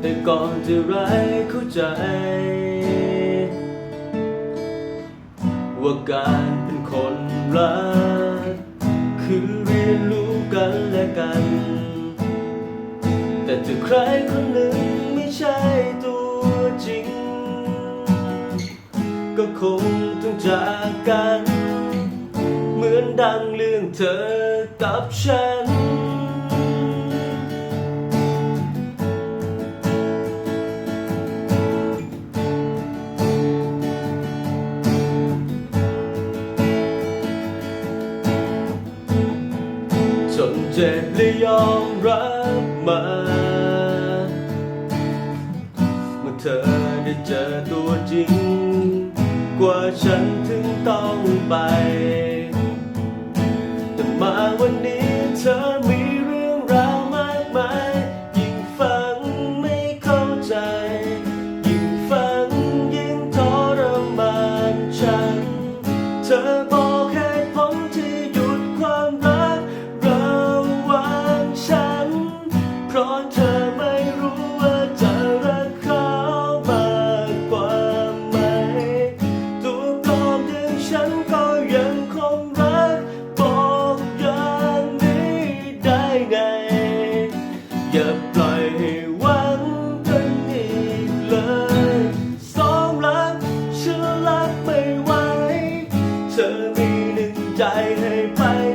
แต่ก่อนจะไรเข้าใจ ว่าการเป็นคนรัก คือเรียนรู้กันและกัน แต่ถ้าใครคนหนึ่งไม่ใช่ตัวจริง ก็คงต้องจากกัน เหมือนดังเรื่องเธอกับฉัน เจ็บและยอมรับมาเมื่อเธอได้เจอตัวจริง กว่าฉันถึงต้องไป แต่มาวันนี้เธอมีเรื่องราวมากมาย ยิ่งฟังไม่เข้าใจ ยิ่งฟังยิ่งทรมานฉัน เธอบอก ใจให้ไป